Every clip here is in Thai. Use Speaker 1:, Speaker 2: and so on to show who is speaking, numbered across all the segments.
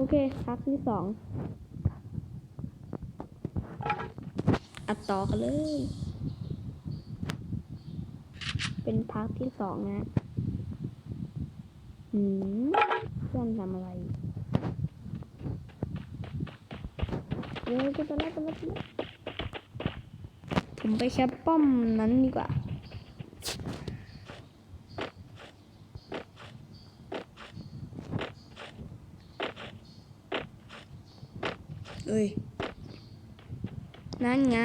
Speaker 1: โอเคพักที่สองอัดต่อกันเลย เป็นพักที่สองนะหืมเพื่อนทำอะไรเดี๋ยวจะไล้วไปแล้วไปแล้วผมไปแคปป้อมนั้นดีกว่า เอ้ย นั่นไง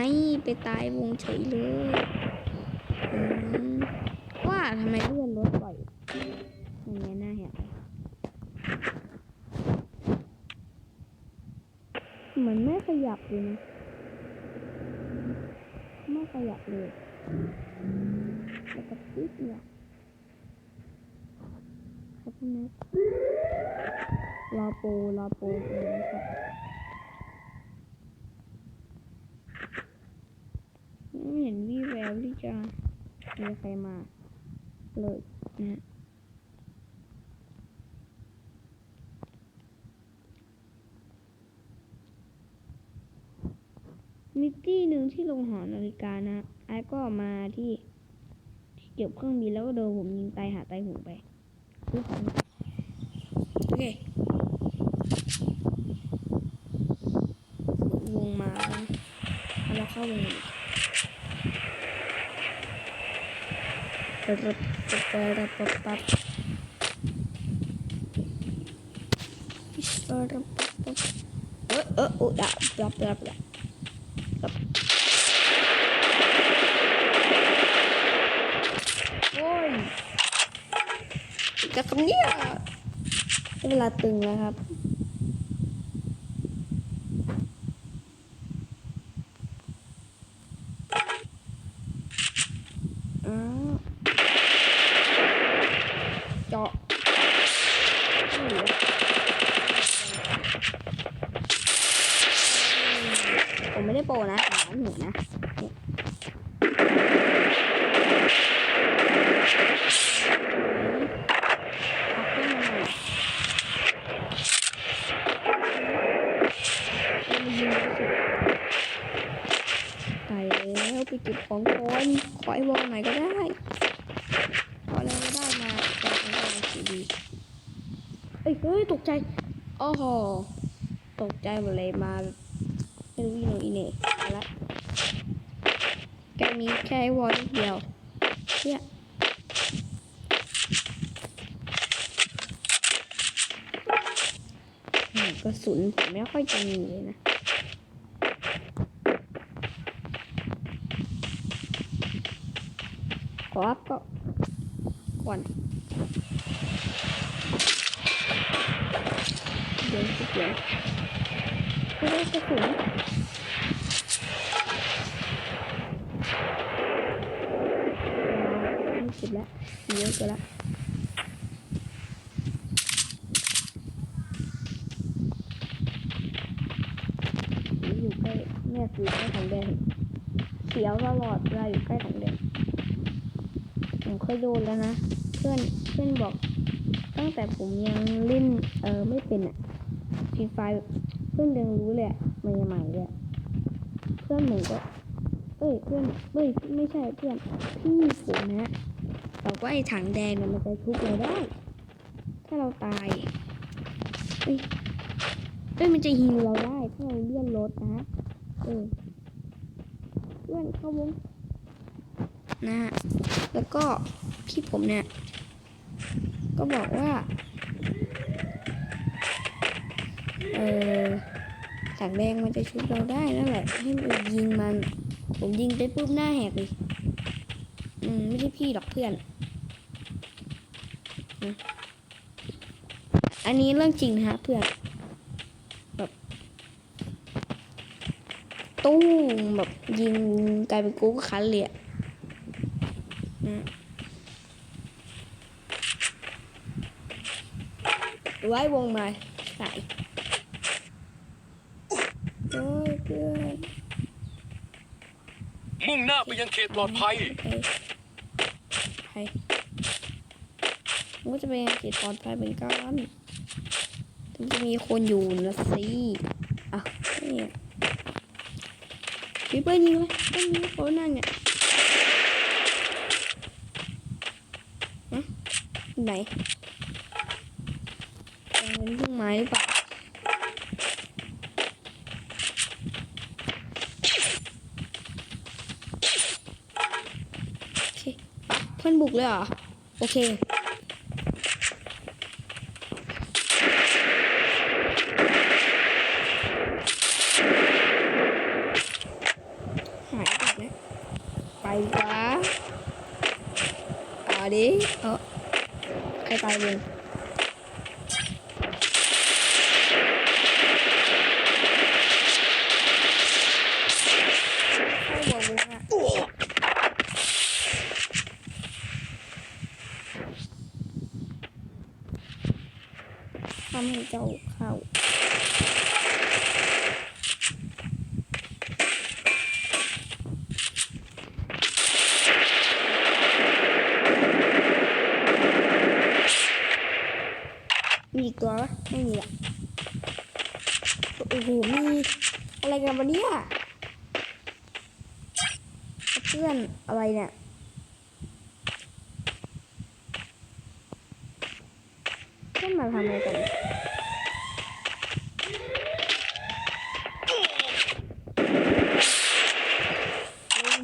Speaker 1: ไปตายวงเฉยเลยว่าทำไมเลื่อนรถบ่อยอย่างเงี้ยน่าเห็นเหมือนไม่ขยับเลยนะไม่ขยับเลยแล้วก็ปิ๊บเนี่ยครับนะรอโปรรอโปรเลยนะครับ ไม่เห็นวี่แววที่จะ มีใครมาเลยนะฮะมีที่หนึ่งที่ลงหอนาฬิกานะไอ้ก็มาที่ที่เก็บเครื่องบินแล้วก็โดนผมยิงตายหาตายหูไปซื้อของโอเควงมาแล้วเข้าวงกั น Perap, perap, perap. Perap, perap. Eh, eh, oh, ya, berap, berap, berap. Berap. โอ้ยจะคำเนี่ยเวลาตึงแล้วครับ อ้าวเจาะไม่เหลือผม ไม่ได้โปรนะหาหนูนะเนี่ยเอาขึ้นมาหน่อยเอามายิงกระสุนไปแล้วไปเก็บของก่อนขอไอ้วอลหน่อยก็ได้ ขออะไรก็ได้มาแต่ไม่ได้สีดีเอ้ยเฮ้ย ตกใจ โอ้โห ตกใจหมดเลยมาแบบ ไม่รู้อีโนอีเน่เอาละแกมีแค่วอลเดียวเนี่ยกระสุนผมไม่ค่อยจะมีเลยนะขออัพก็ก่อนเดี๋ยวสิเดี๋ยวไม่ได้กระสุนยี่ สิบแล้วเยอะเกินละอยู่ใกล้เนี่ยสีใกล้ถังแดงเขียวตลอดเวลาอยู่ใกล้ถังแดงผมเคยโดนแล้วนะ เพื่อนเพื่อนบอก ตั้งแต่ผมยังเล่นเออไม่เป็นอะฟรีไฟเพื่อนยังรู้เลยอะใหม่ๆเลยเพื่อนผมก็เอ้ยเพื่อนเอ้ยไม่ใช่เพื่อนพี่ผมนะ บอกว่าไอ้ถังแดงเนี่ยมันจะทุบเราได้ ถ้าเราตายเอ้ยเอ้ยมันจะฮิวเราได้ ถ้าเราเลื่อนรถนะเออเพื่อนเข้าวงนะฮะแล้วก็พี่ผมเนี่ย ก็บอกว่า เออถังแดงมันจะชุบเราได้นั่นแหละให้มันยิงมัน ผมยิงไปปุ๊บหน้าแหกเลย อืมไม่ใช่พี่หรอกเพื่อน อันนี้เรื่องจริงนะฮะเพื่อน แบบตู้มแบบยิงกลายเป็นกูก็คันเลยอะนะไว้วงมาใส่โอ้ยเพื่อน
Speaker 2: มุ่งหน้าไปยังเขตปลอดภัย
Speaker 1: ไปไปมันก็จะเป็นเขตปลอดภัยเหมือนกันถึงจะมีคนอยู่นะสิอะนี่พี่เปิ้ลยิงเลยเปิ้ลยิงเขานั่นเนี่ยไหนตรงนั้นพุ่งไม้หรือเปล่าโอเค เพื่อนบุกเลยเหรอ โอเค หายไปนะไปวะเอาดิเออใครตายเลยใครบอกวงอะ ทำให้เจ้าเข้ามีอีกตัวปะไม่มีละโอ้โห มีอะไรกันวะเนี่ยเพื่อนอะไรเนี่ย เพื่อนมาทำอะไรกัน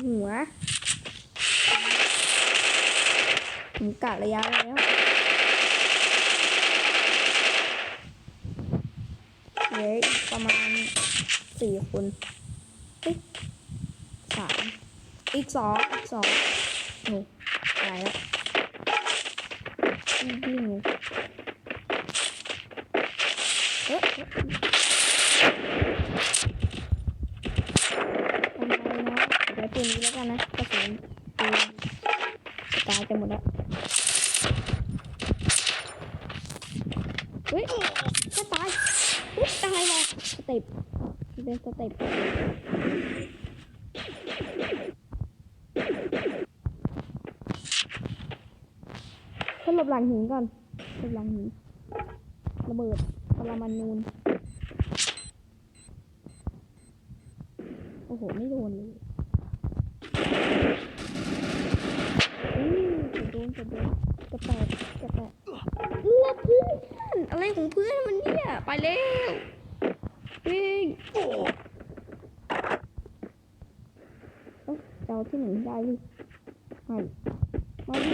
Speaker 1: หัวผมกะระยะแล้วเหลืออีกประมาณสี่คนสามอีกสองอีกสองโอ้ตายแล้วดิ้นดิ้น เลยเอ๊ะเอ๊ะทำไมนะเดี๋ยวตัวนี้แล้วกันนะกระสุนปืนตายจะหมดแล้วเฮ้ยจะตายอุ๊ยตายว่ะสเต็ปเป็นสเต็ปให้หลบหลังหินก่อนหลบหลังหินระเบิด ปรมาณูนโอ้โห ไม่โดนเลยอือจะโดนจะโดนจะแตกจะแตกเลือดเพื่อนอะไรของเพื่อนมันเนี่ย ไปเร็ววิ่งเอ้าจะเอาที่หนึ่งได้ดิไม่มาดิ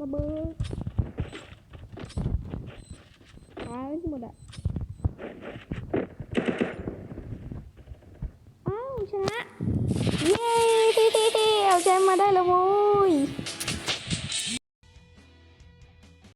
Speaker 1: ระเบิดตายไปหมดอะอ้าวชนะ เย้เอาแช มป์มาได้แล้วโว้ย